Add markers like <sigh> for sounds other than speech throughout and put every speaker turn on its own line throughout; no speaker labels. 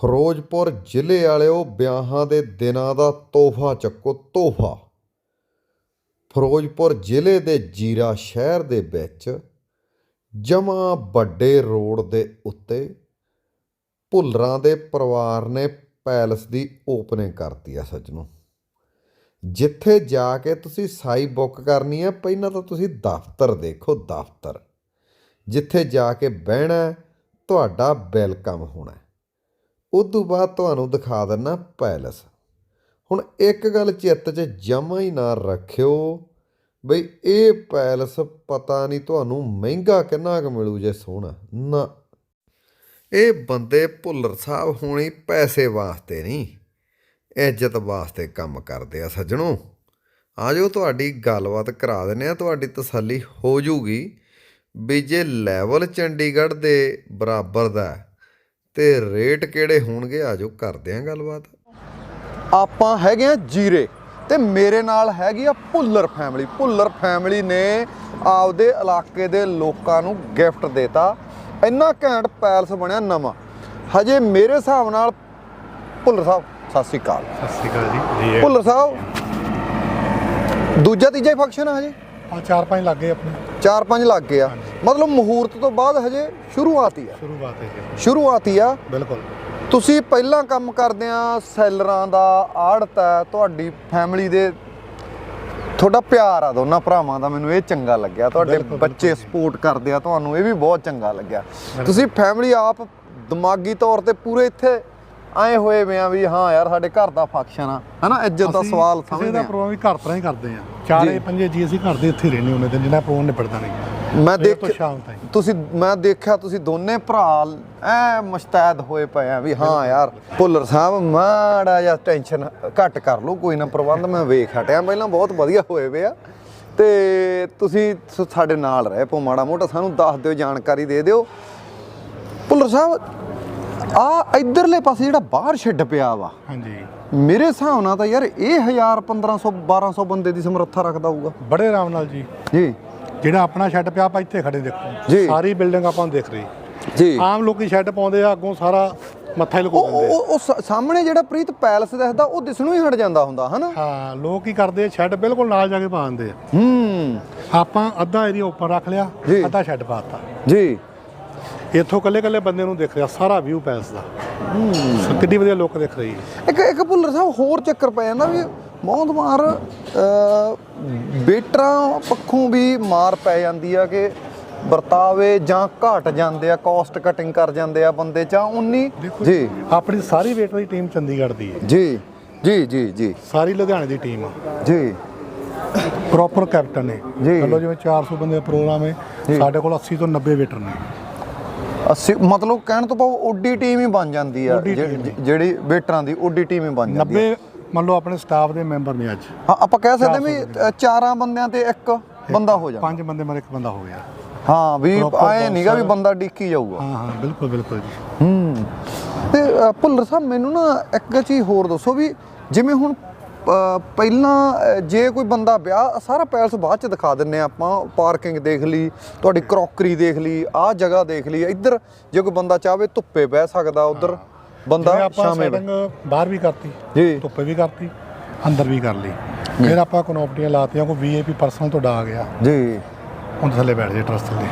ਫਿਰੋਜ਼ਪੁਰ ਜ਼ਿਲ੍ਹੇ ਵਾਲਿਓ ਵਿਆਹਾਂ ਦੇ ਦਿਨਾਂ ਦਾ ਤੋਹਫਾ ਚੱਕੋ, ਤੋਹਫਾ। ਫਿਰੋਜ਼ਪੁਰ ਜ਼ਿਲ੍ਹੇ ਦੇ ਜੀਰਾ ਸ਼ਹਿਰ ਦੇ ਵਿੱਚ ਜਮਾ ਵੱਡੇ ਰੋਡ ਦੇ ਉੱਤੇ ਭੁੱਲਰਾਂ ਦੇ ਪਰਿਵਾਰ ਨੇ ਪੈਲਸ ਦੀ ਓਪਨਿੰਗ ਕਰਤੀ ਆ ਸੱਜਣੋ। ਜਿੱਥੇ ਜਾ ਕੇ ਤੁਸੀਂ ਸਾਈ ਬੁੱਕ ਕਰਨੀ ਹੈ ਪਹਿਲਾਂ ਤਾਂ ਤੁਸੀਂ ਦਫ਼ਤਰ ਦੇਖੋ, ਦਫ਼ਤਰ। ਜਿੱਥੇ ਜਾ ਕੇ ਬਹਿਣਾ, ਤੁਹਾਡਾ ਵੈਲਕਮ ਹੋਣਾ। ਹੈ। ਤੋਂ ਬਾਅਦ ਤੁਹਾਨੂੰ ਦਿਖਾ ਦਿੰਨਾ ਪੈਲਸ। ਹੁਣ ਇੱਕ ਗੱਲ ਚਿੱਤ 'ਚ ਜਮਾ ਹੀ ਨਾ ਰੱਖਿਓ ਬਈ ਇਹ ਪੈਲਸ ਪਤਾ ਨਹੀਂ ਤੁਹਾਨੂੰ ਮਹਿੰਗਾ ਕਿੰਨਾ ਕੁ ਮਿਲੂ ਜੇ ਸੋਹਣਾ। ਨਾ। ਇਹ ਬੰਦੇ ਭੁੱਲਰ ਸਾਹਿਬ ਹੋਣੀ ਪੈਸੇ ਵਾਸਤੇ ਨਹੀਂ, ਇੱਜ਼ਤ ਵਾਸਤੇ ਕੰਮ ਕਰਦੇ ਆ ਸੱਜਣੋ। ਆਜੋ ਤੁਹਾਡੀ ਗੱਲਬਾਤ ਕਰਾ ਦਿੰਨੇ ਆ ਤੁਹਾਡੀ ਤਸੱਲੀ ਹੋ ਜੂਗੀ ਵੀ ਜੇ ਲੈਵਲ ਚੰਡੀਗੜ੍ਹ ਦੇ ਬਰਾਬਰ ਦਾ ਤੇ ਰੇਟ ਕਿਹੜੇ ਹੋਣਗੇ? ਆਜੋ ਕਰਦੇ ਆ ਗੱਲਬਾਤ।
ਆਪਾਂ ਹੈਗੇ ਆ ਜੀਰੇ ਤੇ ਮੇਰੇ ਨਾਲ ਹੈਗੀ ਆ ਭੁੱਲਰ ਫੈਮਿਲੀ। ਭੁੱਲਰ ਫੈਮਿਲੀ ਨੇ ਆਪਦੇ ਇਲਾਕੇ ਦੇ ਲੋਕਾਂ ਨੂੰ ਗਿਫਟ ਦੇਤਾ। ਇੰਨਾ ਘੈਂਟ ਪੈਲਸ ਬਣਿਆ ਨਵਾਂ। ਹਜੇ ਮੇਰੇ ਹਿਸਾਬ ਨਾਲ ਭੁੱਲਰ ਸਾਹਿਬ ਸਤਿ ਸ਼੍ਰੀ ਅਕਾਲ।
ਸਤਿ ਸ਼੍ਰੀ ਅਕਾਲ ਜੀ। ਜੀ
ਭੁੱਲਰ ਸਾਹਿਬ ਦੂਜਾ ਤੀਜਾ ਹੀ ਫੰਕਸ਼ਨ ਆ ਹਜੇ?
ਆ ਚਾਰ ਪੰਜ ਲੱਗੇ ਆਪਣੇ।
ਚਾਰ ਪੰਜ ਲੱਗ ਗਏ ਆ। ਮਤਲਬ ਮੁਹੂਰਤ ਤੋਂ ਬਾਅਦ ਹਜੇ ਸ਼ੁਰੂਆਤ ਹੀ ਆ।
ਸ਼ੁਰੂਆਤ ਹੈ ਜੀ।
ਸ਼ੁਰੂਆਤ ਹੀ ਆ।
ਬਿਲਕੁਲ।
ਤੁਸੀਂ ਪਹਿਲਾਂ ਕੰਮ ਕਰਦੇ ਆ ਸੈਲਰਾਂ ਦਾ ਆੜਤ ਹੈ ਤੁਹਾਡੀ ਫੈਮਿਲੀ ਦੇ ਤੁਹਾਡਾ ਪਿਆਰ ਆ ਦੋਨਾਂ ਭਰਾਵਾਂ ਦਾ ਮੈਨੂੰ ਇਹ ਚੰਗਾ ਲੱਗਿਆ। ਤੁਹਾਡੇ ਬੱਚੇ ਸਪੋਰਟ ਕਰਦੇ ਆ ਤੁਹਾਨੂੰ ਇਹ ਵੀ ਬਹੁਤ ਚੰਗਾ ਲੱਗਿਆ। ਤੁਸੀਂ ਫੈਮਿਲੀ ਆਪ ਦਿਮਾਗੀ ਤੌਰ ਤੇ ਪੂਰੇ ਇੱਥੇ ਆਏ ਹੋਏ ਵੇ ਆ ਵੀ ਹਾਂ ਯਾਰ ਸਾਡੇ ਘਰ ਦਾ ਫੰਕਸ਼ਨ ਆ। ਹਨਾ ਇੱਜ਼ਤ ਦਾ ਸਵਾਲ ਸਮਝਦੇ ਆ।
ਪ੍ਰੋਗਰਾਮ ਵੀ ਘਰ ਤਰ੍ਹਾਂ ਹੀ ਕਰਦੇ ਆ। ਚਾਰੇ ਪੰਜੇ ਜੀ ਅਸੀਂ ਘਰ ਦੇ ਇੱਥੇ ਰਹਿੰਦੇ ਹੁੰਦੇ ਦਿਨ ਜਿੰਨਾ ਪ੍ਰੋਗਰਾਮ ਨਿਬੜਦਾ ਨਹੀਂ।
ਮੈਂ ਦੇਖ ਤੁਸੀਂ ਮੈਂ ਦੇਖਿਆ ਤੁਸੀਂ ਦੋਨੇ ਭਰਾ ਐ ਮੁਸ਼ਤੈਦ ਹੋਏ ਪਏ ਆ ਵੀ ਹਾਂ ਯਾਰ ਭੁੱਲਰ ਸਾਹਿਬ ਮਾੜਾ ਜਿਹਾ ਟੈਨਸ਼ਨ ਘੱਟ ਕਰ ਲਓ ਕੋਈ ਨਾ ਪ੍ਰਬੰਧ ਮੈਂ ਵੇਖ ਹਟਿਆ। ਪਹਿਲਾਂ ਬਹੁਤ ਵਧੀਆ ਹੋਏ ਵੇ ਆ। ਤੇ ਤੁਸੀਂ ਸਾਡੇ ਨਾਲ ਰਹਿ ਪੋ ਮਾੜਾ ਮੋਟਾ ਸਾਨੂੰ ਦੱਸ ਦਿਓ ਜਾਣਕਾਰੀ ਦੇ ਦਿਓ। ਭੁੱਲਰ ਸਾਹਿਬ ਆ ਇਧਰਲੇ ਪਾਸੇ ਜਿਹੜਾ ਬਾਹਰ ਛੱਡ ਪਿਆ ਵਾ।
ਹਾਂਜੀ।
ਮੇਰੇ ਹਿਸਾਬ ਨਾਲ ਤਾਂ ਯਾਰ ਇਹ 1000 1500 1200 ਬੰਦੇ ਦੀ ਸਮਰੱਥਾ ਰੱਖਦਾ ਹੋਊਗਾ।
ਬੜੇ ਆਰਾਮ ਨਾਲ ਜੀ।
ਜੀ।
ਜਿਹੜਾ ਆਪਣਾ ਸ਼ੈੱਡ ਪਿਆ ਆਪਾਂ ਇੱਥੇ ਖੜੇ
ਜੀ।
ਦੇਖੋ ਸਾਰੀ ਬਿਲਡਿੰਗ ਆਪਾਂ ਨੂੰ ਦਿਖ ਰਹੀ।
ਜੀ।
ਆਮ ਲੋਕੀ ਸ਼ੈੱਡ ਪਾਉਂਦੇ ਆ ਅੱਗੋਂ ਸਾਰਾ ਮੱਥਾ ਹੀ ਲਗੋ ਦਿੰਦੇ ਆ।
ਉਹ- ਸਾਹਮਣੇ ਜਿਹੜਾ ਪ੍ਰੀਤ ਪੈਲਸ ਦਿਖਦਾ ਉਹ ਦਿਸਣੋਂ ਹੀ ਹਟ ਜਾਂਦਾ ਹੁੰਦਾ ਹਨਾ?
ਹਾਂ ਲੋਕ ਕੀ ਕਰਦੇ ਆ ਸ਼ੈੱਡ ਬਿਲਕੁਲ ਨਾਲ ਜਾ ਕੇ ਪਾ ਦਿੰਦੇ ਆ।
ਹੂੰ।
ਆਪਾਂ ਅੱਧਾ ਏਰੀਆ ਉੱਪਰ ਰੱਖ ਲਿਆ। ਅੱਧਾ ਸ਼ੈੱਡ ਪਾਤਾ
ਜੀ।
ਇੱਥੋਂ ਕੱਲੇ ਕੱਲੇ ਬੰਦੇ ਨੂੰ ਦਿਖ ਰਿਹਾ ਸਾਰਾ ਵਿਊ ਪੈਲਸ ਦਾ। ਹੂੰ। ਕਿੰਨੀ ਵਧੀਆ ਲੋਕ ਦਿਖ ਰਹੀ ਹੈ।
ਇੱਕ ਇੱਕ ਭੁੱਲਰ ਸਾਹਿਬ ਹੋਰ ਚੱਕਰ ਪੈ ਜਾਂਦਾ ਵੀ ਬਹੁਤ ਮਾਰ ਬੇਟਰਾਂ ਪੱਖੋਂ ਵੀ ਮਾਰ ਪੈ ਜਾਂਦੀ ਆ ਕਿ ਵਰਤਾਵੇ ਜਾਂ ਘਟ ਜਾਂਦੇ ਆ ਕਾਸਟ ਕਟਿੰਗ ਕਰ ਜਾਂਦੇ ਆ ਬੰਦੇ ਜਾਂ ਉਨੀ ਜੀ।
ਆਪਣੀ ਸਾਰੀ ਵੇਟਰ ਦੀ ਟੀਮ ਚੰਡੀਗੜ੍ਹ ਦੀ ਹੈ।
ਜੀ ਜੀ ਜੀ ਜੀ।
ਸਾਰੀ ਲੁਧਿਆਣੇ ਦੀ ਟੀਮ ਆ।
ਜੀ।
ਪ੍ਰੋਪਰ ਕੈਪਟਨ ਨੇ।
ਜੀ।
ਚਲੋ ਜਿਵੇਂ 400 ਬੰਦੇ ਦਾ ਪ੍ਰੋਗਰਾਮ ਹੈ। ਸਾਡੇ ਕੋਲ 80 ਤੋਂ 90 ਵੇਟਰ ਨੇ।
ਅਸੀਂ ਮਤਲਬ ਕਹਿਣ ਤੋਂ ਭਾਵ ਓਡੀ ਟੀਮ ਹੀ ਬਣ ਜਾਂਦੀ ਆ
ਓਡੀ
ਜਿ-
ਟੀਮ ਹੀ।
ਜਿਹੜੀ ਵੇਟਰਾਂ ਦੀ ਓਡੀ ਟੀਮ ਹੀ ਬਣ ਜਾਂਦੀ ਆ।
90 ਮੰਨ ਲਓ ਆਪਣੇ ਸਟਾਫ ਦੇ ਮੈਂਬਰ ਨੇ ਅੱਜ।
ਹਾਂ ਆਪਾਂ ਕਹਿ ਸਕਦੇ ਵੀ ਅ, ਚਾਰਾਂ ਬੰਦਿਆਂ ਤੇ ਇੱਕ ਬੰਦਾ ਹੋ ਜਾਂਦਾ।
ਪੰਜ ਬੰਦੇ ਮਰ ਇੱਕ ਬੰਦਾ ਹੋ ਗਿਆ।
ਹਾਂ ਵੀ
Proper
ਆਏ ਨਹੀਂਗਾ ਵੀ
bouncer।
ਬੰਦਾ ਡਿੱਕੀ ਜਾਊਗਾ।
ਹਾਂ ਹਾਂ ਬਿਲਕੁਲ ਬਿਲਕੁਲ ਜੀ।
ਹੂੰ। ਤੇ ਅ, ਭੁੱਲਰ ਸਾਹਿਬ ਮੈਨੂੰ ਨਾ ਇੱਕ ਚੀਜ਼ ਹੋਰ ਦੱਸੋ ਵੀ ਜਿਵੇਂ ਹੁਣ ਪਹਿਲਾਂ ਜੇ ਕੋਈ ਬੰਦਾ ਵਿਆਹ ਸਾਰਾ ਪੈਲਸ ਬਾਅਦ ਚ ਦਿਖਾ ਦਿੰਨੇ ਆਪਾਂ ਪਾਰਕਿੰਗ ਦੇਖ ਲਈ ਤੁਹਾਡੀ ਕਰੋਕਰੀ ਦੇਖ ਲਈ ਆਹ ਜਗ੍ਹਾ ਦੇਖ ਲਈ ਇੱਧਰ ਜੇ ਕੋਈ ਬੰਦਾ ਚਾਹਵੇ ਧੁੱਪੇ ਬਹਿ ਸਕਦਾ ਉਧਰ ਬੰਦਾ ਸ਼ਾਮੇ
ਬਾਹਰ ਵੀ ਕਰਤੀ
ਜੀ।
ਧੁੱਪੇ ਵੀ ਕਰਤੀ ਅੰਦਰ ਵੀ ਕਰ ਲਈ। ਫਿਰ ਆਪਾਂ ਕਨੋਪਟੀਆਂ ਲਾਤੀਆਂ ਕੋਈ ਵੀਆਈਪੀ ਪਰਸਨ ਤੁਹਾਡਾ ਆ ਗਿਆ।
ਜੀ।
ਹੁਣ ਥੱਲੇ ਬੈਠ ਜੇ ਟਰਸਟ ਥੱਲੇ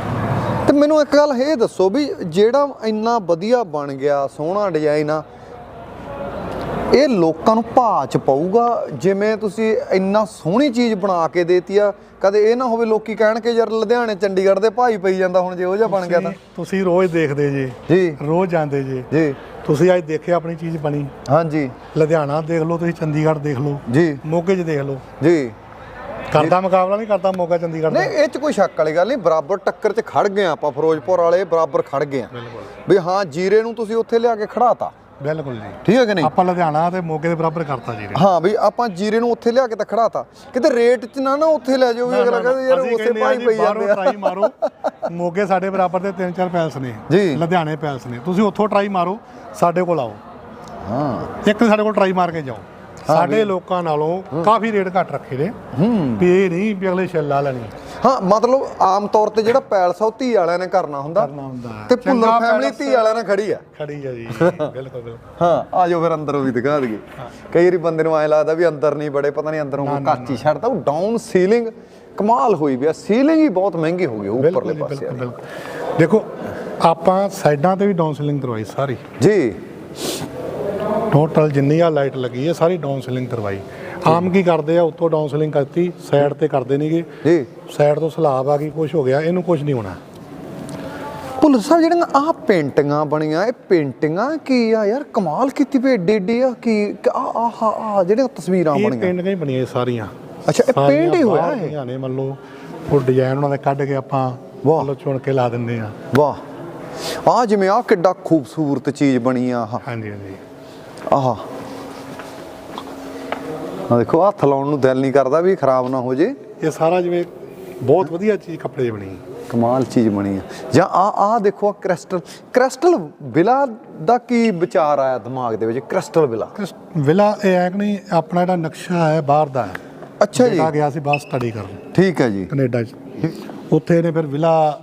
ਤੇ ਮੈਨੂੰ ਇੱਕ ਗੱਲ ਇਹ ਦੱਸੋ ਵੀ ਜਿਹੜਾ ਇੰਨਾ ਵਧੀਆ ਬਣ ਗਿਆ ਸੋਹਣਾ ਡਿਜ਼ਾਈਨ ਆ ਇਹ ਲੋਕਾਂ ਨੂੰ ਭਾਅ ਚ ਪਊਗਾ ਜਿਵੇਂ ਤੁਸੀਂ ਇੰਨਾ ਸੋਹਣੀ ਚੀਜ਼ ਬਣਾ ਕੇ ਦੇਤੀ ਆ ਕਦੇ ਇਹ ਨਾ ਹੋਵੇ ਲੋਕੀ ਕਹਿਣ ਕਿ ਯਾਰ ਲੁਧਿਆਣੇ ਚੰਡੀਗੜ੍ਹ ਦੇ ਭਾਈ ਪਈ ਜਾਂਦਾ ਹੁਣ ਜੇ ਉਹ ਜਿਹਾ ਬਣ ਗਿਆ ਤਾਂ।
ਤੁਸੀਂ- ਰੋਜ਼ ਦੇਖਦੇ ਜੇ।
ਜੀ।
ਰੋਜ਼ ਜਾਂਦੇ ਜੇ।
ਜੀ।
ਤੁਸੀਂ ਅੱਜ ਦੇਖਿਆ ਆਪਣੀ ਚੀਜ਼ ਬਣੀ?
ਹਾਂਜੀ।
ਲੁਧਿਆਣਾ ਦੇਖ ਲਓ ਤੁਸੀਂ ਚੰਡੀਗੜ੍ਹ ਦੇਖ ਲਓ।
ਜੀ।
ਮੋਗੇ 'ਚ ਦੇਖ ਲਓ।
ਜੀ।
ਕਰਦਾ ਮੁਕਾਬਲਾ ਨਹੀਂ ਕਰਦਾ ਮੋਗਾ ਚੰਡੀਗੜ੍ਹ ਦਾ?
ਨਹੀਂ ਇਹ ਚ ਕੋਈ ਸ਼ੱਕ ਵਾਲੀ ਗੱਲ ਨਹੀਂ ਬਰਾਬਰ ਟੱਕਰ ਚ ਖੜ ਗਏ ਆਪਾਂ ਫਿਰੋਜ਼ਪੁਰ ਵਾਲੇ ਬਰਾਬਰ ਖੜ ਗਏ ਆ ਵੀ ਹਾਂ ਜੀਰੇ ਨੂੰ ਤੁਸੀਂ ਉੱਥੇ ਲਿਆ ਕੇ ਖੜਾਤਾ
ਬਿਲਕੁਲ ਜੀ।
ਠੀਕ ਹੈ ਕਿ ਨਹੀਂ?
ਆਪਾਂ ਲੁਧਿਆਣਾ ਤੇ ਮੋਗੇ ਦੇ ਬਰਾਬਰ ਕਰਤਾ ਜੀ
ਹਾਂ ਵੀ ਆਪਾਂ ਜੀਰੇ ਨੂੰ ਉੱਥੇ ਲਿਆ ਕੇ ਤਾਂ ਖੜਾਤਾ ਕਿਤੇ ਰੇਟ ਚ ਨਾ ਨਾ ਉੱਥੇ ਲੈ ਜਾਓ ਵੀ ਅਗਲਾ ਕਹਿੰਦਾ ਯਾਰ
ਆ
ਭਾਈ ਪਈ ਜਾਂਦੇ ਆ।
ਟਰਾਈ ਮਾਰੋ। ਮੋਗੇ ਸਾਡੇ ਬਰਾਬਰ ਦੇ ਤਿੰਨ ਚਾਰ ਪੈਲਸ ਨੇ।
ਜੀ।
ਲੁਧਿਆਣੇ ਪੈਲਸ ਨੇ। ਤੁਸੀਂ ਉੱਥੋਂ ਟਰਾਈ ਮਾਰੋ ਸਾਡੇ ਕੋਲ ਆਓ।
ਹਾਂ।
ਇੱਕ ਸਾਡੇ ਕੋਲ ਟਰਾਈ ਮਾਰ ਕੇ ਜਾਓ। ਸਾਡੇ ਲੋਕਾਂ ਨਾਲੋਂ ਕਾਫੀ ਰੇਟ ਘੱਟ ਰੱਖੇ ਨੇ।
ਹੂੰ।
ਵੀ ਇਹ ਨਹੀਂ ਵੀ ਅਗਲੇ ਛੱਲਾ ਲੈਣੀ।
ਹਾਂ ਮਤਲਬ ਆਮ ਤੌਰ ਤੇ ਜਿਹੜਾ ਪੈਲਸ ਆ ਉਹ ਧੀ ਵਾਲਿਆਂ ਨੇ ਕਰਨਾ ਹੁੰਦਾ।
ਕਰਨਾ ਹੁੰਦਾ।
ਤੇ ਭੁੱਲਰ ਫੈਮਿਲੀ ਧੀ ਵਾਲਿਆਂ ਨਾਲ ਖੜੀ ਆ।
ਖੜੀ ਆ ਜੀ। ਬਿਲਕੁਲ
ਹਾਂ ਆ ਜਾਓ ਫਿਰ ਅੰਦਰੋਂ ਵੀ ਦਿਖਾ ਦਈਏ। ਕਈ ਵਾਰੀ ਬੰਦੇ ਨੂੰ ਐ ਲੱਗਦਾ ਵੀ ਅੰਦਰ ਨਹੀਂ ਬੜੇ ਪਤਾ ਨਹੀਂ ਅੰਦਰੋਂ ਕੋਈ ਕੱਚ ਛੱਡਦਾ। ਉਹ ਡਾਊਨ ਸੀਲਿੰਗ ਕਮਾਲ ਹੋਈ ਵੀ ਆ। ਸੀਲਿੰਗ ਹੀ ਬਹੁਤ ਮਹਿੰਗੀ ਹੋ ਗਈ ਉੱਪਰਲੇ ਪਾਸੇ
ਬਿਲਕੁਲ। ਬਿਲਕੁਲ। ਦੇਖੋ ਆਪਾਂ ਸਾਈਡਾਂ ਤੇ ਵੀ ਡਾਊਨ ਸੀਲਿੰਗ ਕਰਵਾਈ ਸਾਰੀ।
ਜੀ।
ਟੋਟਲ ਜਿੰਨੀ ਆ ਲਾਈਟ ਲੱਗੀ ਹੈ ਸਾਰੀ ਡਾਊਨ ਸੀਲਿੰਗ ਕਰਵਾਈ। ਆਮ ਕੀ ਕਰਦੇ ਆ ਉੱਤੋਂ ਡਾਊਨ ਸੀਲਿੰਗ ਕਰਤੀ ਸਾਈਡ ਤੇ ਕਰਦੇ ਨਹੀਂਗੇ
ਜੀ।
ਸਾਈਡ ਤੋਂ ਸਲਾਬ ਆ ਗਈ ਕੁਝ ਹੋ ਗਿਆ ਇਹਨੂੰ ਕੁਝ ਨਹੀਂ ਹੋਣਾ।
ਭੁੱਲਰ ਸਾਹਿਬ ਜਿਹੜੀਆਂ ਆਹ ਪੇਂਟਿੰਗਾਂ ਬਣੀਆਂ ਇਹ ਪੇਂਟਿੰਗਾਂ ਕੀ ਆ ਯਾਰ? ਕਮਾਲ ਕੀਤੀ ਵੀ ਏਡੀ ਏਡੀ ਆ ਕੀ ਆ ਆ ਆ ਜਿਹੜੀਆਂ ਤਸਵੀਰਾਂ
ਇਹ
ਬਣੀਆਂ।
ਪੇਂਟ ਹੀ ਬਣੀਆਂ ਇਹ ਸਾਰੀਆਂ।
ਅੱਛਾ, ਇਹ paint ਹੀ ਹੋਇਆ ਇਹ?
ਨੇ ਮੰਨ ਲਓ ਉਹ ਡਿਜ਼ਾਈਨ ਉਹਨਾਂ ਦੇ ਕੱਢ ਕੇ ਆਪਾਂ
ਵਾਹ।
ਚੁਣ ਕੇ ਲਾ ਦਿੰਦੇ ਆ।
ਵਾਹ। ਆ ਜਿਵੇਂ ਆ ਕਿੱਡਾ ਖੂਬਸੂਰਤ ਚੀਜ਼ ਬਣੀ ਆ
ਹਾਂਜੀ ਹਾਂਜੀ।
ਆਹ। ਆ ਦੇਖੋ ਹੱਥ ਲਾਉਣ ਨੂੰ ਦਿਲ ਨਹੀਂ ਕਰਦਾ ਵੀ ਖਰਾਬ ਨਾ ਹੋ ਜੇ।
ਇਹ ਸਾਰਾ ਜਿਵੇਂ ਬਹੁਤ ਵਧੀਆ ਚੀਜ਼ ਕੱਪੜੇ 'ਚ ਬਣੀ
ਕਮਾਲ ਚੀਜ਼ ਬਣੀ ਆ ਜਾਂ ਆ ਆ ਦੇਖੋ ਆ ਕ੍ਰਿਸਟਲ। ਕ੍ਰਿਸਟਲ ਵਿਲਾ ਦਾ ਕੀ ਵਿਚਾਰ ਆਇਆ ਦਿਮਾਗ ਦੇ ਵਿੱਚ? Crystal villa.
ਵਿਲਾ ਇਹ ਹੈ ਕਿ ਨਹੀਂ ਆਪਣਾ ਜਿਹੜਾ ਨਕਸ਼ਾ ਹੈ ਬਾਹਰ ਦਾ ਹੈ।
ਅੱਛਾ ਜੀ।
ਬੇਟਾ ਗਿਆ ਸੀ ਬਾਹਰ ਸਟੱਡੀ ਕਰਨ।
ਠੀਕ ਹੈ ਜੀ।
ਕੈਨੇਡਾ 'ਚ। ਉੱਥੇ ਇਹਨੇ ਫਿਰ ਵਿਲਾ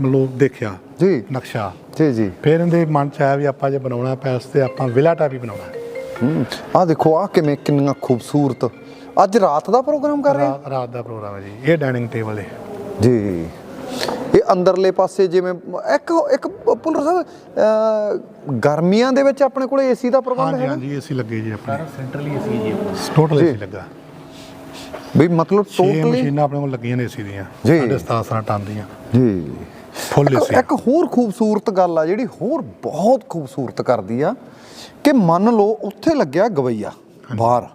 ਮਤਲਬ ਦੇਖਿਆ।
ਜੀ।
ਨਕਸ਼ਾ।
ਜੀ ਜੀ।
ਫਿਰ ਇਹਦੇ ਮਨ 'ਚ ਆਇਆ ਵੀ ਆਪਾਂ ਜੇ ਬਣਾਉਣਾ ਪੈਸ ਤੇ ਆਪਾਂ ਵਿਲਾ ਟਾਈਪ ਹੀ ਬਣਾਉਣਾ
ਆ ਦੇਖੋ ਆ ਕਿਵੇਂ ਕਿੰਨੀਆਂ ਖੂਬਸੂਰਤ। ਅੱਜ ਰਾਤ ਦਾ ਪ੍ਰੋਗਰਾਮ ਕਰ ਰਹੇ ਆ?
ਰਾਤ ਰਾਤ ਦਾ ਪ੍ਰੋਗਰਾਮ ਹੈ ਜੀ। ਇਹ ਡਾਈਨਿੰਗ ਟੇਬਲ ਹੈ।
ਜੀ। ਇਹ ਅੰਦਰਲੇ ਪਾਸੇ ਜਿਵੇਂ ਇੱਕ ਇੱਕ ਪੁੱਲਰ ਸਾਹਿਬ ਅਹ, ਗਰਮੀਆਂ ਦੇ ਵਿੱਚ ਆਪਣੇ ਕੋਲ ਏਸੀ ਦਾ ਪ੍ਰਬੰਧ
ਹਾਂਜੀ
ਹੈ
ਹਾਂਜੀ ਏਸੀ ਲੱਗੇ ਜੀ ਆਪਣੇ। ਸੈਂਟਰਲੀ ਏਸੀ ਜੀ ਟੋਟਲ ਏਸੀ ਲੱਗਾ।
ਵੀ ਮਤਲਬ
6
ਟੋਟਲੀ
ਮਸ਼ੀਨਾਂ ਆਪਣੇ ਕੋਲ ਲੱਗੀਆਂ ਨੇ ਏਸੀ ਦੀਆਂ।
ਜੀ।
ਸਾਡੇ 17 ਟਨ ਦੀਆਂ।
ਜੀ।
ਫੁੱਲ
ਇੱਕ- ਹੋਰ ਖੂਬਸੂਰਤ ਗੱਲ ਆ ਜਿਹੜੀ ਹੋਰ ਬਹੁਤ ਖੂਬਸੂਰਤ ਕਰਦੀ ਆ ਕਿ ਮੰਨ ਲਓ ਉੱਥੇ ਲੱਗਿਆ ਗਵਈਆ ਬਾਹਰ।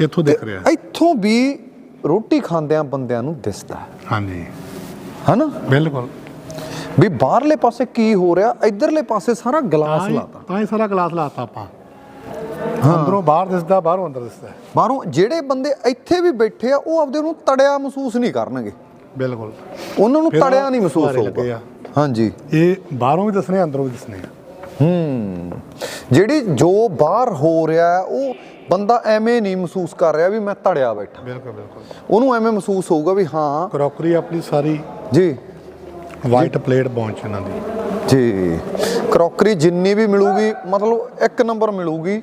ਇੱਥੋਂ ਦਿਖ ਰਿਹਾ।
ਇੱਥੋਂ ਵੀ ਰੋਟੀ ਖਾਂਦਿਆਂ ਬੰਦਿਆਂ ਨੂੰ ਦਿਸਦਾ।
ਹਾਂਜੀ।
ਹਨਾ?
ਬਿਲਕੁਲ।
ਵੀ ਬਾਹਰਲੇ ਪਾਸੇ ਕੀ ਹੋ ਰਿਹਾ ਇਧਰਲੇ ਪਾਸੇ ਸਾਰਾ ਗਲਾਸ ਲਾਤਾ।
ਤਾਂ ਹੀ ਸਾਰਾ ਗਲਾਸ ਲਾਤਾ ਆਪਾਂ। ਅੰਦਰੋਂ ਬਾਹਰ ਦਿਸਦਾ ਬਾਹਰੋਂ ਅੰਦਰ ਦਿਸਦਾ।
ਬਾਹਰੋਂ ਜਿਹੜੇ ਬੰਦੇ ਇੱਥੇ ਵੀ ਬੈਠੇ ਆ ਉਹ ਆਪਦੇ ਨੂੰ ਤੜਿਆ ਮਹਿਸੂਸ ਨਹੀਂ ਕਰਨਗੇ।
ਬਿਲਕੁਲ।
ਉਹਨਾਂ ਨੂੰ ਤੜਿਆ ਨਹੀਂ ਮਹਿਸੂਸ ਹੋਊਗਾ। ਹਾਂਜੀ।
ਇਹ ਬਾਹਰੋਂ ਵੀ ਦਿਸਣੇ ਅੰਦਰੋਂ ਵੀ ਦਿਸਣੇ ਆ।
ਹੂੰ। ਜਿਹੜੀ ਜੋ ਬਾਹਰ ਹੋ ਰਿਹਾ ਹੈ, ਉਹ ਬੰਦਾ ਐਵੇਂ ਨਹੀਂ ਮਹਿਸੂਸ ਕਰ ਰਿਹਾ ਵੀ ਮੈਂ ਤੜਿਆ ਬੈਠਾ।
ਬਿਲਕੁਲ ਬਿਲਕੁਲ।
ਉਹਨੂੰ ਐਵੇਂ ਮਹਿਸੂਸ ਹੋਊਗਾ ਵੀ ਹਾਂ।
ਕਰੋਕਰੀ ਆਪਣੀ ਸਾਰੀ
ਜੀ।
ਵਾਈਟ ਪਲੇਟ ਪਹੁੰਚ ਇਹਨਾਂ ਦੀ।
ਜੀ। ਕਰੋਕਰੀ ਜਿੰਨੀ ਵੀ ਮਿਲੂਗੀ ਮਤਲਬ ਇੱਕ ਨੰਬਰ ਮਿਲੂਗੀ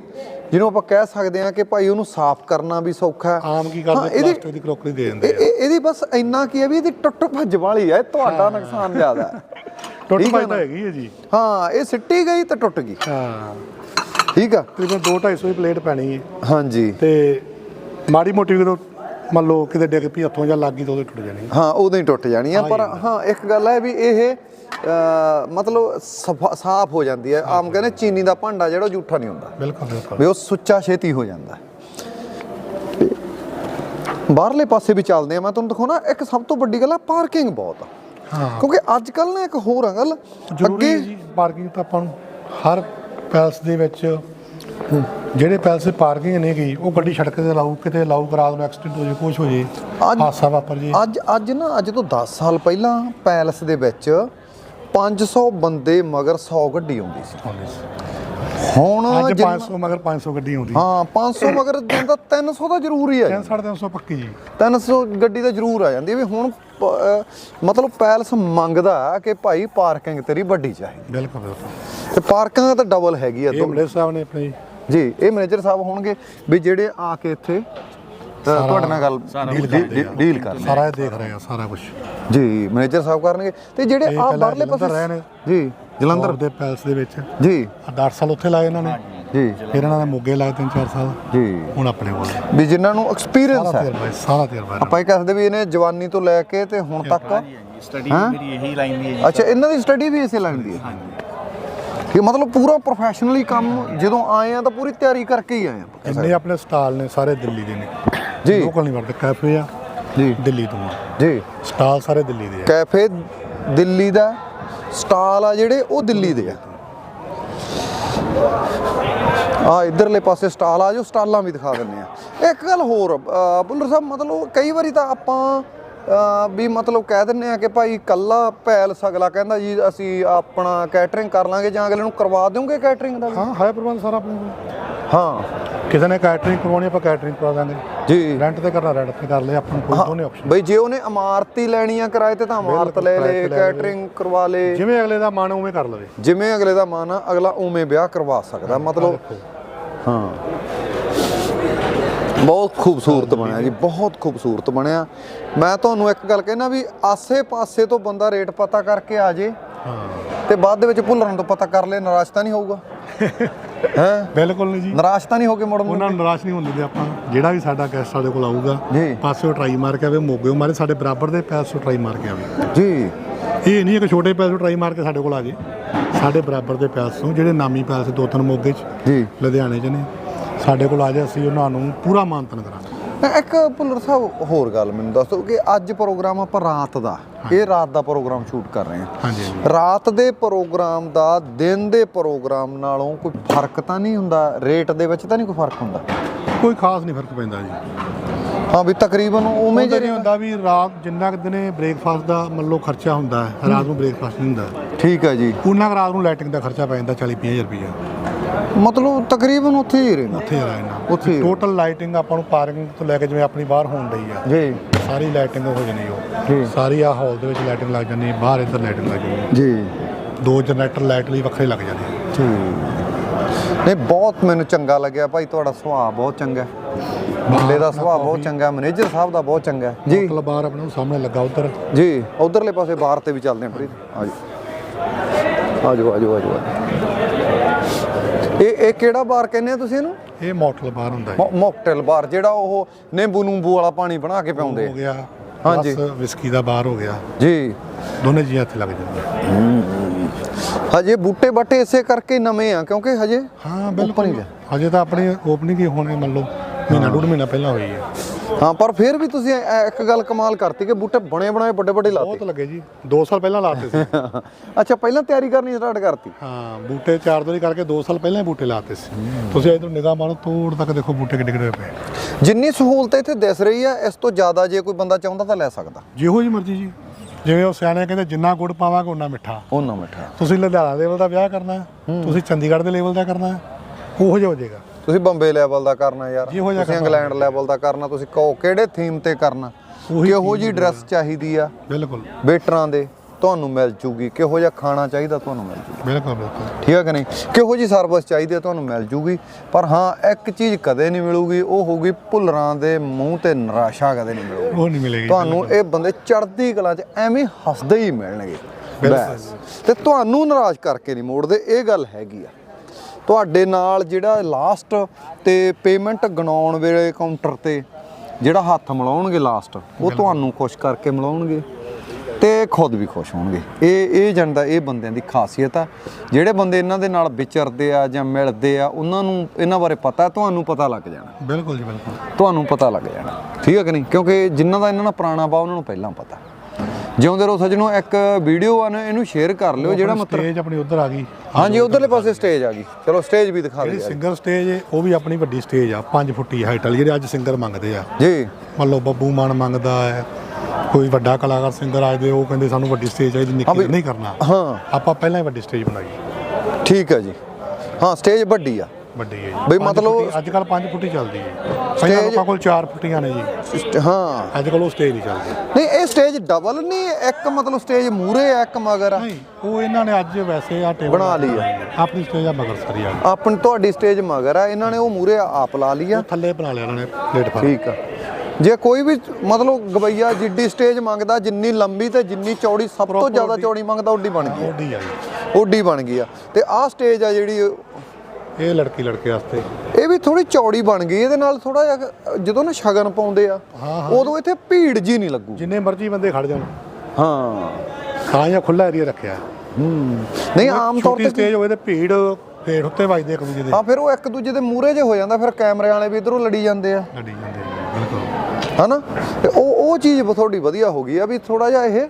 ਜਿਹਨੂੰ ਆਪਾਂ ਕਹਿ ਸਕਦੇ ਹਾਂ ਕਿ ਭਾਈ ਉਹਨੂੰ ਸਾਫ਼ ਕਰਨਾ ਵੀ ਸੌਖਾ ਹੈ।
ਆਮ ਕੀ ਕਰਦੇ ਪਲਾਸਟਿਕ ਦੀ ਕਰੋਕਰੀ ਦੇ ਦਿੰਦੇ
ਇਹ- ਇਹਦੀ ਬਸ ਇੰਨਾ ਕੀ ਹੈ ਵੀ ਇਹਦੀ ਟੁੱਟ ਭੱਜ ਵਾਲੀ ਹੈ ਤੁਹਾਡਾ ਨੁਕਸਾਨ ਜ਼ਿਆਦਾ ਹੈ। <laughs>
ਟੁੱਟ ਪਾਈ ਤਾਂ? ਹੈਗੀ ਹੈ ਜੀ।
ਹਾਂ ਇਹ ਸਿੱਟੀ ਗਈ ਤਾਂ ਟੁੱਟ ਗਈ।
ਹਾਂ।
ਠੀਕ ਆ?
ਤਕਰੀਬਨ 2 250 ਦੀ ਪਲੇਟ ਪੈਣੀ ਹੈ।
ਹਾਂਜੀ।
ਤੇ ਮਾੜੀ ਮੋਟੀ ਜਦੋਂ ਮੰਨ ਲਓ ਕਿਤੇ ਡਿੱਗ ਪਈ ਹੱਥੋਂ ਜਾਂ ਲੱਗੀ ਤਾਂ ਉਹਦੇ ਟੁੱਟ ਜਾਣੀ
ਹਾਂ। ਉਦੋਂ ਹੀ ਟੁੱਟ ਜਾਣੀ ਆ ਪਰ। ਹਾਂ ਇੱਕ ਗੱਲ ਹੈ ਵੀ ਇਹ ਮਤਲਬ ਸਫਾ- ਹੋ ਜਾਂਦੀ ਹੈ। ਆਮ ਕਹਿੰਦੇ ਚੀਨੀ ਦਾ ਭਾਂਡਾ ਜਿਹੜਾ ਜੂਠਾ ਨਹੀਂ ਹੁੰਦਾ।
ਬਿਲਕੁਲ ਬਿਲਕੁਲ।
ਵੀ ਉਹ ਸੁੱਚਾ ਛੇਤੀ ਹੋ ਜਾਂਦਾ। ਬਾਹਰਲੇ ਪਾਸੇ ਵੀ ਚੱਲਦੇ ਆ। ਮੈਂ ਤੁਹਾਨੂੰ ਦਿਖਾਉਣਾ ਇੱਕ ਸਭ ਤੋਂ ਵੱਡੀ ਗੱਲ ਹੈ ਪਾਰਕਿੰਗ ਬਹੁਤ ਆ। ਕਿਉਂਕਿ ਅੱਜ ਕੱਲ ਨਾ ਇੱਕ ਹੋਰ ਆ ਗੱਲ
ਜੀ ਪਾਰਕਿੰਗ ਤਾਂ ਆਪਾਂ ਨੂੰ ਹਰ ਪੈਲਸ ਦੇ ਵਿੱਚ ਜਿਹੜੇ ਪੈਲਸ ਪਾਰਕਿੰਗ ਨਹੀਂ ਗਈ ਉਹ ਗੱਡੀ ਸੜਕ ਤੇ ਲਾਊ ਕਿਤੇ ਲਾਊ ਕਰਾ ਦੋ ਐਕਸੀਡੈਂਟ ਹੋ ਜੇ ਕੁਝ ਹੋ ਜੇ ਹਾਦਸਾ ਵਾਪਰ ਜੇ।
ਅੱਜ ਅੱਜ ਨਾ ਅੱਜ ਤੋਂ 10 ਸਾਲ ਪਹਿਲਾਂ ਪੈਲਸ ਦੇ ਵਿੱਚ 500 ਬੰਦੇ ਮਗਰ 100 ਗੱਡੀ ਆਉਂਦੀ ਸੀ। ਹੁਣ
ਅੱਜ
ਜਿੰਨਾ-
500 ਮਗਰ 500 ਗੱਡੀ ਆਉਂਦੀ।
ਹਾਂ 500 ਮਗਰ ਜਾਂਦਾ 300 ਤਾਂ ਜ਼ਰੂਰੀ ਹੈ ਜੀ।
300 ਪੱਕੀ ਜੀ।
300 ਗੱਡੀ ਤਾਂ ਜ਼ਰੂਰ ਆ ਜਾਂਦੀ ਵੀ ਹੁਣ ਮਤਲਬ ਪੈਲਸ ਮੰਗਦਾ ਕਿ ਭਾਈ ਪਾਰਕਿੰਗ ਤੇਰੀ ਵੱਡੀ ਚਾਹੀਦੀ।
ਬਿਲਕੁਲ ਬਿਲਕੁਲ।
ਤੇ ਪਾਰਕਿੰਗ ਤਾਂ ਡਬਲ ਹੈਗੀ ਆ
ਮਲੇ ਸਾਹਿਬ ਨੇ ਆਪਣੇ
ਜੀ ਇਹ ਮੈਨੇਜਰ ਸਾਹਿਬ ਹੋਣਗੇ ਵੀ ਜਿਹੜੇ ਆ ਕੇ ਇੱਥੇ ਤੁਹਾਡੇ ਨਾਲ ਗੱਲ
ਡੀਲ
ਕਰ
ਸਾਰਾ ਇਹ ਦੇਖ ਰਹੇ ਆ ਸਾਰਾ ਕੁਝ।
ਜੀ ਮੈਨੇਜਰ ਸਾਹਿਬ ਕਰਨਗੇ। ਤੇ ਜਿਹੜੇ ਆ ਬਾਹਰਲੇ
ਜਲੰਧਰ ਰਹੇ
ਪਾਸੇ
ਨੇ।
ਜੀ ਜਲੰਧਰ।
ਦੇ ਪੈਲਸ ਦੇ ਵਿੱਚ।
ਜੀ।
8 ਸਾਲ ਉੱਥੇ ਲਾਏ ਇਹਨਾਂ ਨੇ।
ਜੀ।
ਫਿਰ ਇਹਨਾਂ ਨੇ ਮੋਗੇ ਲਾਏ 3-4 ਸਾਲ।
ਜੀ।
ਹੁਣ ਆਪਣੇ ਕੋਲ।
ਵੀ ਜਿਨ੍ਹਾਂ ਨੂੰ ਐਕਸਪੀਰੀਅੰਸ ਹੈ।
ਸਾਰਾ ਤਜਰਬਾ
ਆਪਾਂ ਇਹ ਕਹਿੰਦੇ ਵੀ ਇਹਨੇ ਜਵਾਨੀ ਤੋਂ ਲੈ ਕੇ ਤੇ ਹੁਣ ਤੱਕ
ਸਟੱਡੀ? ਮੇਰੀ ਇਹੀ ਲਾਈਨ ਦੀ ਹੈ ਜੀ।
ਅੱਛਾ ਇਹਨਾਂ ਦੀ ਸਟੱਡੀ ਵੀ ਇਸੇ ਲਾਈਨ ਦੀ ਹੈ? ਕਿ ਮਤਲਬ ਪੂਰਾ ਪ੍ਰੋਫੈਸ਼ਨਲੀ ਕੰਮ ਜਦੋਂ ਆਏ ਆ ਤਾਂ ਪੂਰੀ ਤਿਆਰੀ ਕਰਕੇ ਹੀ ਆਏ ਆ।
ਜਿੰਨੇ ਆਪਣੇ ਸਟਾਲ ਨੇ ਸਾਰੇ ਦਿੱਲੀ ਦੇ ਨੇ।
ਜੀ।
ਲੋਕਲ ਨਹੀਂ ਵਰਤੇ ਕੈਫੇ ਆ
ਜੀ।
ਦਿੱਲੀ ਤੋਂ ਆ।
ਜੀ।
ਸਟਾਲ ਸਾਰੇ ਦਿੱਲੀ ਦੇ ਆ।
ਕੈਫੇ ਦਿੱਲੀ ਦਾ ਸਟਾਲ ਆ ਜਿਹੜੇ ਉਹ ਦਿੱਲੀ ਦੇ ਆ। ਆ ਇਧਰਲੇ ਪਾਸੇ ਸਟਾਲ ਆ ਜੋ ਸਟਾਲਾਂ ਵੀ ਦਿਖਾ ਦਿੰਨੇ ਆ। ਇੱਕ ਗੱਲ ਹੋਰ ਬੁੱਲਰ ਸਾਹਿਬ ਮਤਲਬ ਕਈ ਵਾਰੀ ਤਾਂ ਆਪਾਂ ਵੀ ਮਤਲਬ ਕਹਿ ਦਿੰਨੇ ਆ ਕਿ ਭਾਈ ਕੱਲਾ ਪੈਲਸ ਅਗਲਾ ਕਹਿੰਦਾ ਜੀ ਅਸੀਂ ਆਪਣਾ ਕੈਟਰਿੰਗ ਕਰ ਲਾਂਗੇ ਜਾਂ ਅਗਲੇ ਨੂੰ ਕਰਵਾ ਦਿਓਗੇ ਕੈਟਰਿੰਗ ਦਾ?
ਹਾਂ ਹੈ ਪ੍ਰਬੰਧ ਸਾਰਾ ਆਪਣੇ ਕੋਲ।
ਹਾਂ।
ਕਿਸੇ ਨੇ ਕੈਟਰਿੰਗ ਕਰਵਾਉਣੀ ਆਪਾਂ ਕੈਟਰਿੰਗ ਕਰਵਾ ਦਾਂਗੇ।
ਜੀ।
ਰੈਂਟ ਤੇ ਕਰਨਾ ਰੈਂਟ ਤੇ ਕਰ ਲਿਆ ਆਪਾਂ ਨੂੰ ਕੋਈ ਦੋਨੇ ਆਪਸ਼ਨ
ਬਈ ਜੇ ਉਹਨੇ ਇਮਾਰਤ ਹੀ ਲੈਣੀ ਆ ਕਿਰਾਏ ਤੇ ਤਾਂ ਇਮਾਰਤ ਲੈ ਲੇ
ਲੈ।
ਕੈਟਰਿੰਗ ਕਰਵਾ ਲੇ
ਜਿਵੇਂ ਅਗਲੇ ਦਾ ਮਨ ਉਵੇਂ ਕਰ ਲਵੇ।
ਜਿਵੇਂ ਅਗਲੇ ਦਾ ਮਨ ਆ ਅਗਲਾ ਉਵੇਂ ਵਿਆਹ ਕਰਵਾ ਸਕਦਾ। ਮਤਲਬ। ਹਾਂ। ਬਹੁਤ ਖੂਬਸੂਰਤ ਬਣਿਆ ਜੀ। ਬਹੁਤ ਖੂਬਸੂਰਤ ਬਣਿਆ। ਮੈਂ ਤੁਹਾਨੂੰ ਇੱਕ ਗੱਲ ਕਹਿਣਾ ਵੀ ਆਸੇ-ਪਾਸੇ ਤੋਂ ਬੰਦਾ ਰੇਟ ਪਤਾ ਕਰਕੇ ਆ ਜੇ
ਹਾਂ।
ਤੇ ਬਾਅਦ ਦੇ ਵਿੱਚ ਭੁੱਲਣ ਤੋਂ ਪਤਾ ਕਰ ਲੇ ਨਿਰਾਸ਼ ਤਾਂ ਨਹੀਂ ਹੋਊਗਾ। <laughs> ਹੈ?
ਬਿਲਕੁਲ ਨਹੀਂ ਜੀ।
ਨਿਰਾਸ਼ ਤਾਂ ਨਹੀਂ ਹੋ ਕੇ ਮੁੜ ਮੁੜ
ਉਹਨਾਂ ਨੂੰ ਨਿਰਾਸ਼ ਨਹੀਂ ਹੋਣ ਦਿੰਦੇ ਆਪਾਂ। ਜਿਹੜਾ ਵੀ ਸਾਡਾ ਗੈਸਟ ਸਾਡੇ ਕੋਲ ਆਊਗਾ
ਜੀ।
ਪਾਸਿਓ ਟਰਾਈ ਮਾਰ ਕੇ ਆਵੇ ਮੋਗਿਓ ਮਾਰੇ ਸਾਡੇ ਬਰਾਬਰ ਦੇ ਪੈਸੋਂ ਟਰਾਈ ਮਾਰ ਕੇ ਆਵੇ।
ਜੀ।
ਇਹ ਨਹੀਂ ਹੈ ਕਿ ਛੋਟੇ ਪੈਸੋਂ ਟਰਾਈ ਮਾਰ ਕੇ ਸਾਡੇ ਕੋਲ ਆ ਜੇ। ਸਾਡੇ ਬਰਾਬਰ ਦੇ ਪੈਸੋਂ ਜਿਹੜੇ ਨਾਮੀ ਪੈਸੇ ਦੋ ਤਿੰਨ ਮੋਗੇ 'ਚ
ਜੀ।
ਲੁਧਿਆਣੇ 'ਚ ਨੇ। ਸਾਡੇ ਕੋਲ ਆ ਜਾ ਅਸੀਂ ਉਹਨਾਂ ਨੂੰ ਪੂਰਾ ਮਾਨਤਨ ਕਰਾਂਗੇ।
ਇੱਕ ਭੁੱਲਰ ਸਾਹਿਬ ਹੋਰ ਗੱਲ ਮੈਨੂੰ ਦੱਸੋ ਕਿ ਅੱਜ ਪ੍ਰੋਗਰਾਮ ਆਪਾਂ ਰਾਤ ਦਾ ਇਹ ਰਾਤ ਦਾ ਪ੍ਰੋਗਰਾਮ ਸ਼ੂਟ ਕਰ ਰਹੇ ਹਾਂ।
ਹਾਂਜੀ ਹਾਂਜੀ।
ਰਾਤ ਦੇ ਪ੍ਰੋਗਰਾਮ ਦਾ ਦਿਨ ਦੇ ਪ੍ਰੋਗਰਾਮ ਨਾਲੋਂ ਕੋਈ ਫ਼ਰਕ ਤਾਂ ਨਹੀਂ ਹੁੰਦਾ? ਰੇਟ ਦੇ ਵਿੱਚ ਤਾਂ ਨਹੀਂ ਕੋਈ ਫ਼ਰਕ ਹੁੰਦਾ?
ਕੋਈ ਖਾਸ ਨਹੀਂ ਫ਼ਰਕ ਪੈਂਦਾ ਜੀ।
ਹਾਂ ਵੀ ਤਕਰੀਬਨ ਉਵੇਂ ਜੇ
ਹੁੰਦਾ ਵੀ ਰਾਤ ਜਿੰਨਾ ਕੁ ਦਿਨੇ ਬ੍ਰੇਕਫਾਸਟ ਦਾ ਮੰਨ ਲਓ ਖਰਚਾ ਹੁੰਦਾ ਹੈ ਰਾਤ ਨੂੰ ਬ੍ਰੇਕਫਾਸਟ ਨਹੀਂ ਹੁੰਦਾ।
ਠੀਕ ਹੈ ਜੀ।
ਉਹਨਾਂ ਕੁ ਰਾਤ ਨੂੰ ਲਾਈਟਿੰਗ ਦਾ ਖਰਚਾ ਪੈ ਜਾਂਦਾ 40 50000 ਰੁਪਏ
ਮਤਲਬ ਤਕਰੀਬਨ ਉੱਥੇ ਹੀ ਰਹਿੰਦਾ।
ਉੱਥੇ ਆ ਇਹਨਾਂ
ਉੱਥੇ ਹੀ।
ਟੋਟਲ ਲਾਈਟਿੰਗ ਆਪਾਂ ਨੂੰ ਪਾਰਕਿੰਗ ਤੋਂ ਲੈ ਕੇ ਜਿਵੇਂ ਆਪਣੀ ਬਾਹਰ ਹੋਣ ਡਈ ਆ।
ਜੀ।
ਸਾਰੀ ਲਾਈਟਿੰਗ ਹੋ ਜਾਣੀ
ਜੀ।
ਉਹ। ਸਾਰੀ ਆ ਹਾਲ ਦੇ ਵਿੱਚ ਲਾਈਟਿੰਗ ਲੱਗ ਹੈ ਬਾਹਰ ਇੱਧਰ ਲਾਈਟਿੰਗ ਲੱਗ ਜਾਂਦੀ ਹੈ
ਜੀ।
ਦੋ ਜਨਰੇਟਰ ਲਾਈਟ ਲਈ ਵੱਖਰੇ ਲੱਗ ਜਾਂਦੇ।
ਠੀਕ। ਨਹੀਂ ਬਹੁਤ ਮੈਨੂੰ ਚੰਗਾ ਲੱਗਿਆ ਭਾਈ ਤੁਹਾਡਾ ਸੁਭਾਅ ਬਹੁਤ ਚੰਗਾ ਹੈ। ਮੁੰਡੇ ਦਾ ਸੁਭਾਅ ਬਹੁਤ ਚੰਗਾ ਮੈਨੇਜਰ ਸਾਹਿਬ ਦਾ ਬਹੁਤ ਚੰਗਾ ਹੈ। ਜੀ।
ਮਤਲਬ ਬਾਹਰ ਆਪਣੇ ਸਾਹਮਣੇ ਲੱਗਾ ਉੱਧਰ।
ਜੀ ਉਧਰਲੇ ਪਾਸੇ ਬਾਹਰ ਤੇ ਵੀ ਚੱਲਦੇ ਆ ਪ੍ਰੀਤ ਆਜੋ ਆਜੋ ਆਜੋ ਆਜੋ ਇਹ ਇਹ ਕਿਹੜਾ ਬਾਰ ਕਹਿੰਦੇ ਆ ਤੁਸੀਂ ਇਹਨੂੰ?
ਇਹ ਮੋਟਲ ਬਾਹਰ ਹੁੰਦਾ ਹੈ।
ਮੋਕਟੇਲ ਬਾਰ ਜਿਹੜਾ ਉਹ ਨਿੰਬੂ ਨੂੰਬੂ ਵਾਲਾ ਪਾਣੀ ਬਣਾ ਕੇ ਪਿਆਉਂਦੇ
ਹੋ ਗਿਆ
ਹਾਂਜੀ।
ਵਿਸਕੀ ਦਾ ਬਾਹਰ ਹੋ ਗਿਆ।
ਜੀ।
ਦੋਨੇ ਚੀਜ਼ਾਂ ਇੱਥੇ ਲੱਗ ਜਾਂਦੀਆਂ
ਹਜੇ ਬੂਟੇ ਬਾਟੇ ਇਸੇ ਕਰਕੇ ਨਵੇਂ ਆ ਕਿਉਂਕਿ ਹਜੇ
ਹਾਂ ਬਿਲਕੁਲ। ਹਜੇ ਤਾਂ ਆਪਣੀ ਓਪਨਿੰਗ ਹੀ ਹੋਣੇ ਮੰਨ ਲਓ ਮਹੀਨਾ ਡੂਢ ਮਹੀਨਾ ਪਹਿਲਾਂ ਹੋਈ ਹੈ
ਹਾਂ ਪਰ ਫਿਰ ਵੀ ਤੁਸੀਂ ਐ- ਇੱਕ ਗੱਲ ਕਮਾਲ ਕਰਤੀ ਕਿ ਬੂਟੇ ਬਣੇ ਬਣਾਏ ਵੱਡੇ ਵੱਡੇ ਲਾਤੇ।
ਬਹੁਤ ਲੱਗੇ ਜੀ 2 ਸਾਲ ਪਹਿਲਾਂ ਲਾਤੇ ਸੀ। <laughs>
ਅੱਛਾ ਪਹਿਲਾਂ ਤਿਆਰੀ ਕਰਨੀ ਸਟਾਰਟ ਕਰਤੀ?
ਹਾਂ ਬੂਟੇ ਚਾਰ ਦੋਰੀ ਕਰਕੇ 2 ਸਾਲ ਪਹਿਲਾਂ ਹੀ ਬੂਟੇ ਲਾਤੇ ਸੀ। ਤੁਸੀਂ ਇਧਰ ਨਿਗਾਹ ਮਾਰੋ ਤੋੜ ਤੱਕ ਦੇਖੋ ਬੂਟੇ ਕਿੱਡੇ ਕਿੱਡੇ ਪਏ।
ਜਿੰਨੀ ਸਹੂਲਤ ਇੱਥੇ ਦਿਸ ਰਹੀ ਆ ਇਸ ਤੋਂ ਜ਼ਿਆਦਾ ਜੇ ਕੋਈ ਬੰਦਾ ਚਾਹੁੰਦਾ ਤਾਂ ਲੈ ਸਕਦਾ।
ਜਿਹੋ ਜੀ ਮਰਜ਼ੀ ਜੀ। ਜਿਵੇਂ ਉਹ ਸਿਆਣੇ ਕਹਿੰਦੇ ਜਿੰਨਾ ਗੁੜ ਪਾਵਾਂਗੇ ਉਨਾ ਮਿੱਠਾ।
ਉਹਨਾਂ ਮਿੱਠਾ।
ਤੁਸੀਂ ਲੁਧਿਆਣਾ ਲੈਵਲ ਦਾ ਵਿਆਹ ਕਰਨਾ ਹੈ, ਤੁਸੀਂ ਚੰਡੀਗੜ੍ਹ ਦੇ ਲੈਵਲ ਦਾ ਕਰਨਾ ਹੈ, ਉਹੋ ਜਿਹਾ ਹੋ ਜਾਏਗਾ।
ਤੁਸੀਂ ਬੰਬੇ ਲੈਵਲ ਦਾ ਕਰਨਾ ਯਾਰ।
ਜਿਹਾ
ਤੁਸੀਂ। ਇੰਗਲੈਂਡ ਲੈਵਲ ਦਾ ਕਰਨਾ ਤੁਸੀਂ ਕਹੋ ਕਿਹੜੇ ਥੀਮ ਤੇ ਕਰਨਾ
ਉਹੀ
ਕਿਹੋ ਜੀ ਡਰੈਸ ਚਾਹੀਦੀ ਆ?
ਬਿਲਕੁਲ।
ਵੇਟਰਾਂ ਦੇ। ਤੁਹਾਨੂੰ ਮਿਲ ਜੂਗੀ ਕਿਹੋ ਜਿਹਾ ਖਾਣਾ ਚਾਹੀਦਾ ਤੁਹਾਨੂੰ ਮਿਲ ਜੂਗੀ।
ਬਿਲਕੁਲ ਬਿਲਕੁਲ।
ਠੀਕ ਹੈ ਕਿ ਨਹੀਂ? ਕਿਹੋ ਜੀ ਸਰਵਿਸ ਚਾਹੀਦੀ ਹੈ ਤੁਹਾਨੂੰ ਮਿਲ ਜੂਗੀ ਪਰ ਹਾਂ ਇੱਕ ਚੀਜ਼ ਕਦੇ ਨਹੀਂ ਮਿਲੂਗੀ ਉਹ ਹੋਊਗੀ ਭੁੱਲਰਾਂ ਦੇ ਮੂੰਹ ਤੇ ਨਿਰਾਸ਼ਾ ਕਦੇ ਨਹੀਂ ਮਿਲੂਗੀ।
ਉਹ ਨਹੀਂ ਮਿਲੇਗੀ
ਤੁਹਾਨੂੰ ਇਹ ਬੰਦੇ ਚੜ੍ਹਦੀ ਕਲਾ 'ਚ ਐਵੇਂ ਹੱਸਦੇ ਹੀ ਮਿਲਣਗੇ। ਤੇ ਤੁਹਾਨੂੰ ਨਾਰਾਜ਼ ਕਰਕੇ ਨਹੀਂ ਮੋੜਦੇ ਇਹ ਗੱਲ ਹੈਗੀ ਆ। ਤੁਹਾਡੇ ਨਾਲ ਜਿਹੜਾ ਲਾਸਟ ਤੇ ਪੇਮੈਂਟ ਗਣਾਉਣ ਵੇਲੇ ਕਾਊਂਟਰ ਤੇ ਜਿਹੜਾ ਹੱਥ ਮਿਲਾਉਣਗੇ ਲਾਸਟ ਉਹ ਤੁਹਾਨੂੰ ਖੁਸ਼ ਕਰਕੇ ਮਿਲਾਉਣਗੇ। ਤੇ ਖੁਦ ਵੀ ਖੁਸ਼ ਹੋਣਗੇ। ਇਹ ਇਹ ਜਣਦਾ ਇਹ ਬੰਦਿਆਂ ਦੀ ਖਾਸੀਅਤ ਆ। ਜਿਹੜੇ ਬੰਦੇ ਇਹਨਾਂ ਦੇ ਨਾਲ ਵਿਚਰਦੇ ਆ ਜਾਂ ਮਿਲਦੇ ਆ ਉਹਨਾਂ ਨੂੰ ਇਹਨਾਂ ਬਾਰੇ ਪਤਾ ਤੁਹਾਨੂੰ ਪਤਾ ਲੱਗ ਜਾਣਾ।
ਬਿਲਕੁਲ ਜੀ ਬਿਲਕੁਲ।
ਤੁਹਾਨੂੰ ਪਤਾ ਲੱਗ ਜਾਣਾ। ਠੀਕ ਹੈ ਕਿ ਨਹੀਂ? ਕਿਉਂਕਿ ਜਿਨ੍ਹਾਂ ਦਾ ਇਹਨਾਂ ਨਾਲ ਪੁਰਾਣਾ ਬਾ ਉਹਨਾਂ ਨੂੰ ਪਹਿਲਾਂ ਪਤਾ। ਜਿਉਂਦੇ ਰਹੋ ਸੱਜਣੋ ਇੱਕ ਵੀਡੀਓ ਆ ਨਾ ਇਹਨੂੰ ਸ਼ੇਅਰ ਕਰ ਲਿਓ ਜਿਹੜਾ ਮਤਲਬ
ਸਟੇਜ ਆਪਣੀ ਉਧਰ ਆ ਗਈ।
ਹਾਂਜੀ ਉਧਰਲੇ ਪਾਸੇ ਸਟੇਜ ਆ ਗਈ। ਚਲੋ ਸਟੇਜ ਵੀ ਦਿਖਾ
ਜਿਹੜੀ
ਦਿਓ।
ਸਿੰਗਰ ਸਟੇਜ ਹੈ ਉਹ ਵੀ ਆਪਣੀ ਵੱਡੀ ਸਟੇਜ ਆ 5 ਫੁੱਟੀ ਹਾਈਟ ਵਾਲੀ ਜਿਹੜੇ ਅੱਜ ਸਿੰਗਰ ਮੰਗਦੇ ਆ।
ਜੀ।
ਮੰਨ ਲਓ ਬੱਬੂ ਮਾਨ ਮੰਗਦਾ ਹੈ ਕੋਈ ਵੱਡਾ ਕਲਾਕਾਰ ਸਿੰਗਰ ਆਏ ਦੇ ਉਹ ਕਹਿੰਦੇ ਸਾਨੂੰ ਵੱਡੀ ਸਟੇਜ ਚਾਹੀਦੀ ਨਿੱਕੀ ਨਹੀਂ ਕਰਨਾ।
ਹਾਂ।
ਆਪਾਂ ਪਹਿਲਾਂ ਹੀ ਵੱਡੀ ਸਟੇਜ ਬਣਾਈ।
ਠੀਕ ਹੈ ਜੀ। ਹਾਂ ਸਟੇਜ ਵੱਡੀ ਆ।
ਵੱਡੀ ਹੈ ਜੀ।
ਬਈ ਮਤਲਬ-
ਅੱਜ ਕੱਲ 5 ਫੁੱਟੀ ਚੱਲਦੀ ਹੈ। ਪਹਿਲਾਂ ਲੋਕਾਂ ਕੋਲ 4 ਫੁੱਟੀਆਂ ਨੇ ਜੀ।
ਹਾਂ।
ਅੱਜ ਕੱਲ ਉਹ ਸਟੇਜ ਨਹੀਂ ਚੱਲਦੀ।
ਨਹੀਂ ਇਹ ਸਟੇਜ ਡਬਲ ਨਹੀਂ ਇੱਕ ਮਤਲਬ ਸਟੇਜ ਮੂਰੇ ਆ ਇੱਕ ਮਗਰ
ਨਹੀਂ ਉਹ ਇਹਨਾਂ ਨੇ ਅੱਜ ਵੈਸੇ ਆ ਟੇਬਲ
ਬਣਾ ਲਈ ਆ।
ਆਪਣੀ ਸਟੇਜ ਆ ਮਗਰ ਸਾਰੀ ਆ।
ਆਪਣੀ ਤੁਹਾਡੀ ਸਟੇਜ ਮਗਰ ਆ ਇਹਨਾਂ ਨੇ ਉਹ ਮੂਰੇ ਆਪ ਲਾ ਲਈ ਆ।
ਥੱਲੇ ਬਣਾ ਲਿਆ ਇਹਨਾਂ ਨੇ ਪਲੇਟਫਾਰਮ
ਠੀਕ ਆ। ਜੇ ਕੋਈ ਵੀ ਮਤਲਬ ਗਵਈਆ ਜਿੱਡੀ ਸਟੇਜ ਮੰਗਦਾ ਜਿੰਨੀ ਲੰਬੀ ਤੇ ਜਿੰਨੀ ਚੌੜੀ ਸਭ ਤੋਂ ਜ਼ਿਆਦਾ
ਉੱਡੀ।
ਚੌੜੀ ਮੰਗਦਾ ਓਡੀ ਬਣ ਗਈ
ਓਡੀ ਆ ਜੀ।
ਓਡੀ ਬਣ ਗਈ ਆ। ਤੇ ਆਹ ਸਟੇਜ ਆ ਜਿਹੜੀ
ਇਹ ਲੜਕੀ ਲੜਕੇ ਵਾਸਤੇ।
ਇਹ ਵੀ ਥੋੜੀ ਚੌੜੀ ਬਣ ਗਈ ਇਹਦੇ ਨਾਲ ਥੋੜਾ ਜਿਹਾ ਜਦੋਂ ਨਾ ਸ਼ਗਨ ਪਾਉਂਦੇ ਆ
ਹਾਂ, ਹਾਂ।
ਉਦੋਂ ਇੱਥੇ ਭੀੜ ਜੀ ਨਹੀਂ ਲੱਗੂ।
ਜਿੰਨੇ ਮਰਜ਼ੀ ਬੰਦੇ ਖੜ ਜਾਣ।
ਹਾਂ।
ਜਾਂ ਖੁੱਲਾ ਏਰੀਆ ਰੱਖਿਆ।
ਹੂੰ। ਨਹੀਂ ਆਮ ਤੌਰ ਤੇ
ਸਟੇਜ ਹੋਵੇ ਤੇ ਭੀੜ ਫੇਰ ਉੱਤੇ ਵੱਜਦੇ ਇੱਕ ਦੂਜੇ ਦੇ।
ਹਾਂ ਫਿਰ ਉਹ ਇੱਕ ਦੂਜੇ ਦੇ ਮੂਹਰੇ ਜੇ ਹੋ ਜਾਂਦਾ ਫਿਰ ਕੈਮਰੇ ਵਾਲੇ ਵੀ ਇਧਰੋਂ ਲੜੀ ਜਾਂਦੇ ਆ।
ਗੱਡੀ ਜਾਂਦੇ ਬਿਲਕੁਲ।
ਹਨਾ? ਤੇ ਉਹ ਉਹ ਚੀਜ਼ ਥੋੜੀ ਵਧੀਆ ਹੋ ਗਈ ਆ ਵੀ ਥੋੜਾ ਜਿਹਾ ਇਹ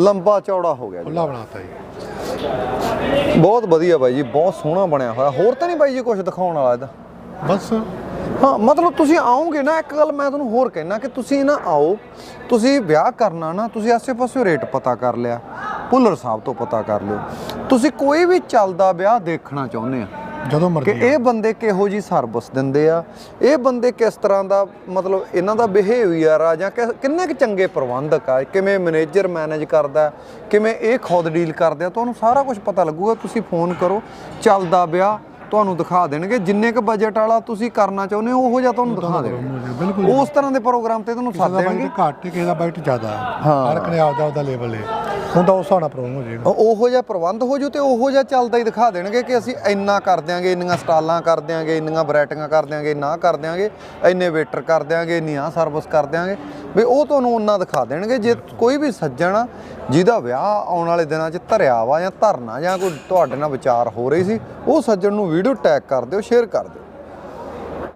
ਲੰਬਾ ਚੌੜਾ ਹੋ ਗਿਆ ਜੀ।
ਖੁੱਲਾ ਬਣਾਤਾ ਜੀ।
ਬਹੁਤ ਵਧੀਆ ਬਾਈ ਜੀ ਬਹੁਤ ਸੋਹਣਾ ਬਣਿਆ ਹੋਇਆ। ਹੋਰ ਤਾਂ ਨਹੀਂ ਬਾਈ ਜੀ ਕੁਝ ਦਿਖਾਉਣ ਵਾਲਾ ਇਹਦਾ?
ਬਸ।
ਹਾਂ ਮਤਲਬ ਤੁਸੀਂ ਆਓਗੇ ਨਾ ਇੱਕ ਗੱਲ ਮੈਂ ਤੁਹਾਨੂੰ ਹੋਰ ਕਹਿਣਾ ਕਿ ਤੁਸੀਂ ਨਾ ਆਓ ਤੁਸੀਂ ਵਿਆਹ ਕਰਨਾ ਨਾ ਤੁਸੀਂ ਆਸੇ-ਪਾਸੇ ਰੇਟ ਪਤਾ ਕਰ ਲਿਆ ਭੁੱਲਰ ਸਾਹਿਬ ਤੋਂ ਪਤਾ ਕਰ ਲਿਓ। ਤੁਸੀਂ ਕੋਈ ਵੀ ਚੱਲਦਾ ਵਿਆਹ ਦੇਖਣਾ ਚਾਹੁੰਦੇ ਆ।
ਜਦੋਂ
ਕਿ
ਮਰਜ਼ੀ
ਇਹ ਬੰਦੇ ਕਿਹੋ ਜੀ ਸਰਵਿਸ ਦਿੰਦੇ ਆ? ਇਹ ਬੰਦੇ ਕਿਸ ਤਰ੍ਹਾਂ ਦਾ ਮਤਲਬ ਇਹਨਾਂ ਦਾ ਬਿਹੇਵੀਅਰ ਆ ਜਾਂ ਕਿੰਨੇ ਕੁ ਚੰਗੇ ਪ੍ਰਬੰਧਕ ਆ? ਕਿਵੇਂ ਮੈਨੇਜਰ ਮੈਨੇਜ ਕਰਦਾ ਕਿਵੇਂ ਇਹ ਖੁਦ ਡੀਲ ਕਰਦੇ ਆ? ਤੁਹਾਨੂੰ ਸਾਰਾ ਕੁਝ ਪਤਾ ਲੱਗੂਗਾ। ਤੁਸੀਂ ਫੋਨ ਕਰੋ ਚੱਲਦਾ ਵਿਆਹ ਤੁਹਾਨੂੰ ਦਿਖਾ ਦੇਣਗੇ। ਜਿੰਨੇ ਕੁ ਬਜਟ ਵਾਲਾ ਤੁਸੀਂ ਕਰਨਾ ਚਾਹੁੰਦੇ ਹੋ ਉਹੋ ਜਿਹਾ ਤੁਹਾਨੂੰ ਦਿਖਾ ਦੇਣਗੇ।
ਬਿਲਕੁਲ।
ਉਸ ਤਰ੍ਹਾਂ ਦੇ ਪ੍ਰੋਗਰਾਮ ਤੇ ਤੁਹਾਨੂੰ
ਦਾ
ਦੇਣਗੇ।
ਘੱਟ ਕਿਸੇ ਦਾ ਬਾਈਟ ਜ਼ਿਆਦਾ। ਹਰ ਕਨੇ ਆਪਦਾ ਆਪਦਾ ਲੈਵਲ ਹੈ ਹੁੰਦਾ ਉਸ ਹਿਸਾਬ ਨਾਲ ਪ੍ਰੋਗਰਾਮ ਹੋ ਜਾਏਗਾ।
ਉਹ- ਉਹੋ ਜਿਹਾ ਪ੍ਰਬੰਧ ਹੋ ਜੂ ਤੇ ਉਹੋ ਜਿਹਾ ਚੱਲਦਾ ਹੀ ਦਿਖਾ ਦੇਣਗੇ ਕਿ ਅਸੀਂ ਇੰਨਾ ਕਰ ਦਿਆਂਗੇ ਇੰਨੀਆਂ ਸਟਾਲਾਂ ਕਰ ਦਿਆਂਗੇ ਇੰਨੀਆਂ ਵੈਰਾਈਟੀਆਂ ਕਰ ਦਿਆਂਗੇ ਨਾ ਕਰ ਦਿਆਂਗੇ ਇੰਨੇ ਵੇਟਰ ਕਰ ਦਿਆਂਗੇ ਇੰਨੀ ਆਹ ਸਰਵਿਸ ਕਰ ਦਿਆਂਗੇ। ਵੀ ਉਹ ਤੁਹਾਨੂੰ ਉਹਨਾਂ ਦਿਖਾ ਦੇਣਗੇ ਜੇ ਕੋਈ ਵੀ ਸੱਜਣ ਆ, ਜਿਹਦਾ ਵਿਆਹ ਆਉਣ ਵਾਲੇ ਦਿਨਾਂ 'ਚ ਧਰਿਆ ਵਾ ਜਾਂ ਧਰਨਾ ਜਾਂ ਕੋਈ ਤੁਹਾਡੇ ਨਾਲ ਵਿਚਾਰ ਹੋ ਰਹੀ ਸੀ ਉਹ ਸੱਜਣ ਨੂੰ ਵੀਡੀਓ ਟੈਗ ਕਰ ਦਿਓ ਸ਼ੇਅਰ ਕਰ ਦਿਓ।